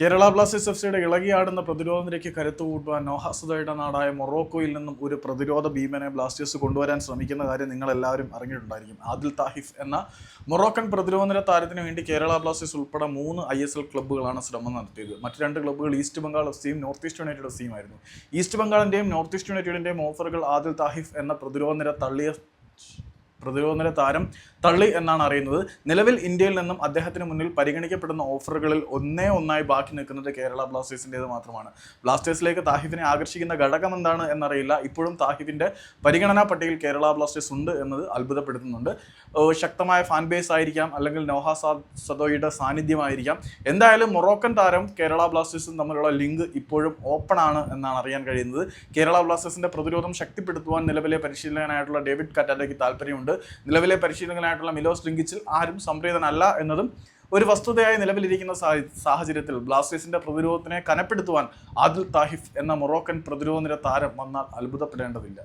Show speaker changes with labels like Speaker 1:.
Speaker 1: Kerala Blasters F സിയുടെ ഇളകിയാടുന്ന പ്രതിരോധ നിരയ്ക്ക് കരുത്തു കൂട്ടുവാൻ നോഹാസുദയുടെ നാടായ മൊറോക്കോയിൽ നിന്നും ഒരു പ്രതിരോധ ഭീമനെ ബ്ലാസ്റ്റേഴ്സ് കൊണ്ടുവരാൻ ശ്രമിക്കുന്ന കാര്യം നിങ്ങൾ എല്ലാവരും അറിഞ്ഞിട്ടുണ്ടായിരിക്കും. ആദിൽ താഹിഫ് എന്ന മൊറോക്കൻ പ്രതിരോധ നിര താരത്തിന് വേണ്ടി കേരള ബ്ലാസ്റ്റേഴ്സ് ഉൾപ്പെടെ മൂന്ന് ഐ എസ് എൽ ക്ലബ്ബുകളാണ് ശ്രമം നടത്തിയത്. മറ്റ് രണ്ട് ക്ലബ്ബുകൾ ഈസ്റ്റ് ബംഗാൾ എഫ് സിയും നോർത്ത് ഈസ്റ്റ് യുണൈറ്റഡ് എഫ് സിയും ആയിരുന്നു ഈസ്റ്റ് ബംഗാളിന്റെയും നോർത്ത് ഈസ്റ്റ് യുണൈറ്റഡിന്റെയും ഓഫറുകൾ ആദിൽ താഹിഫ് എന്ന പ്രതിരോധ നിര തള്ളിയ പ്രതിരോധ നില താരം തള്ളി എന്നാണ് അറിയുന്നത്. നിലവിൽ ഇന്ത്യയിൽ നിന്നും അദ്ദേഹത്തിന് മുന്നിൽ പരിഗണിക്കപ്പെടുന്ന ഓഫറുകളിൽ ഒന്നേ ഒന്നായി ബാക്കി നിൽക്കുന്നത് കേരള ബ്ലാസ്റ്റേഴ്സിന്റേത് മാത്രമാണ്. ബ്ലാസ്റ്റേഴ്സിലേക്ക് താഹിദിനെ ആകർഷിക്കുന്ന ഘടകം എന്താണ് എന്നറിയില്ല. ഇപ്പോഴും താഹിദിന്റെ പരിഗണനാ പട്ടികയിൽ കേരള ബ്ലാസ്റ്റേഴ്സ് ഉണ്ട് എന്നത് അത്ഭുതപ്പെടുത്തുന്നുണ്ട്. ശക്തമായ ഫാൻ ബേസ് ആയിരിക്കാം അല്ലെങ്കിൽ നോഹ സദോയുടെ സാന്നിധ്യമായിരിക്കാം. എന്തായാലും മൊറോക്കൻ താരം കേരള ബ്ലാസ്റ്റേഴ്സും തമ്മിലുള്ള ലിങ്ക് ഇപ്പോഴും ഓപ്പൺ ആണ് എന്നാണ് അറിയാൻ കഴിയുന്നത്. കേരള ബ്ലാസ്റ്റേഴ്സിന്റെ പ്രതിരോധം ശക്തിപ്പെടുത്തുവാൻ നിലവിലെ പരിശീലകനായിട്ടുള്ള ഡേവിഡ് കറ്റാലയ്ക്ക് താല്പര്യമുണ്ട്. നിലവിലെ പരിശീലകനായിട്ടുള്ള മിലോസ് സ്ട്രിങ്കിച്ചിൽ ആരും സംപ്രീതനല്ല എന്നതും ഒരു വസ്തുതയായി നിലവിലിരിക്കുന്ന സാഹ- സാഹചര്യത്തിൽ ബ്ലാസ്റ്റേഴ്സിന്റെ പ്രതിരോധത്തിനെ കനപ്പെടുത്തുവാൻ ആദിൽ താഹിഫ് എന്ന മൊറോക്കൻ പ്രതിരോധ നിര താരം വന്നാൽ അത്ഭുതപ്പെടേണ്ടതില്ല.